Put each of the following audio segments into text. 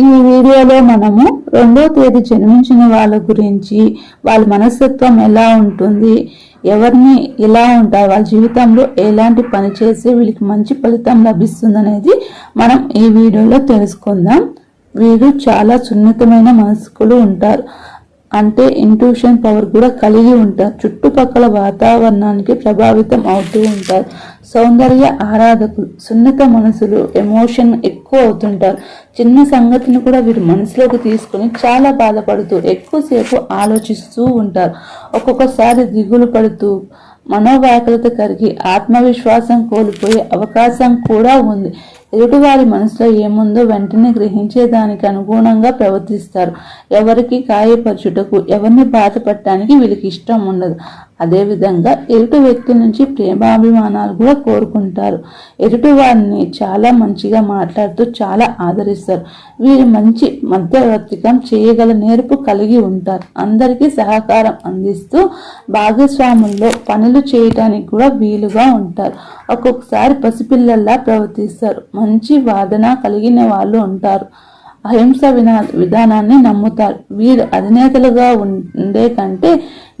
ఈ వీడియోలో మనము రెండో తేదీ జన్మించిన వాళ్ళ గురించి వాళ్ళ మనస్తత్వం ఎలా ఉంటుంది ఎవరిని ఎలా ఉంటారు వాళ్ళ జీవితంలో ఎలాంటి పని చేస్తే వీళ్ళకి మంచి ఫలితం లభిస్తుంది మనం ఈ వీడియోలో తెలుసుకుందాం. వీరు చాలా సున్నితమైన మనస్కులు ఉంటారు. అంటే ఇంట్యూషన్ పవర్ కూడా కలిగి ఉంటారు. చుట్టుపక్కల వాతావరణానికి ప్రభావితం అవుతూ ఉంటారు. సౌందర్య ఆరాధకులు సున్నిత మనసులు ఎమోషన్ ఎక్కువ అవుతుంటారు. చిన్న సంగతిని కూడా వీరు మనసులోకి తీసుకుని చాలా బాధపడుతూ ఎక్కువసేపు ఆలోచిస్తూ ఉంటారు. ఒక్కొక్కసారి దిగులు పడుతూ మనోవ్యాకులత కలిగి ఆత్మవిశ్వాసం కోల్పోయే అవకాశం కూడా ఉంది. ఎదుటివారి మనసులో ఏముందో వెంటనే గ్రహించేదానికి అనుగుణంగా ప్రవర్తిస్తారు. ఎవరికి గాయపరచుటకు ఎవరిని బాధపడటానికి వీళ్ళకి ఇష్టం ఉండదు. అదేవిధంగా ఎదుటి వ్యక్తి నుంచి ప్రేమాభిమానాలు కూడా కోరుకుంటారు. ఎదుటి వారిని చాలా మంచిగా మాట్లాడుతూ చాలా ఆదరిస్తారు. వీరు మంచి మధ్యవర్తికం చేయగల నేర్పు కలిగి ఉంటారు. అందరికీ సహకారం అందిస్తూ భాగస్వాముల్లో పనులు చేయటానికి కూడా వీలుగా ఉంటారు. ఒక్కొక్కసారి పసిపిల్లల్లా ప్రవర్తిస్తారు. మంచి వాదన కలిగిన వాళ్ళు ఉంటారు. అహింస వినా విధానాన్ని నమ్ముతారు. వీరు అధినేతలుగా ఉండే కంటే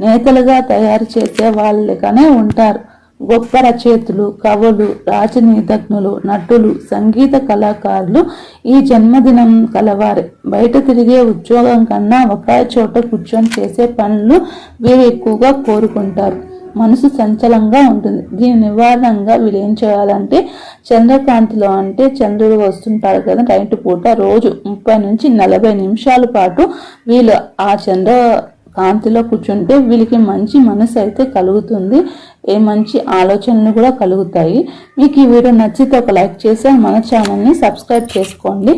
నేతలుగా తయారు చేసే వాళ్ళకనే ఉంటారు. గొప్ప రచయితలు కవులు రాజనీతజ్ఞులు నటులు సంగీత కళాకారులు ఈ జన్మదినం కలవారే. బయట తిరిగే ఉద్యోగం కన్నా ఒకే చోట కూర్చొని చేసే పనులు వీరు ఎక్కువగా కోరుకుంటారు. మనసు సంచలంగా ఉంటుంది. దీని నివారణంగా వీళ్ళు ఏం చేయాలంటే చంద్రకాంతిలో అంటే చంద్రుడు వస్తుంటారు కదా నైట్ పూట రోజు ముప్పై నుంచి నలభై నిమిషాల పాటు వీళ్ళు ఆ చంద్ర కాంతిలో కూర్చుంటే వీళ్ళకి మంచి మనసు అయితే కలుగుతుంది. ఏ మంచి ఆలోచనలు కూడా కలుగుతాయి. మీకు ఈ వీడియో నచ్చితే ఒక లైక్ చేసి మన ఛానల్ని సబ్స్క్రైబ్ చేసుకోండి.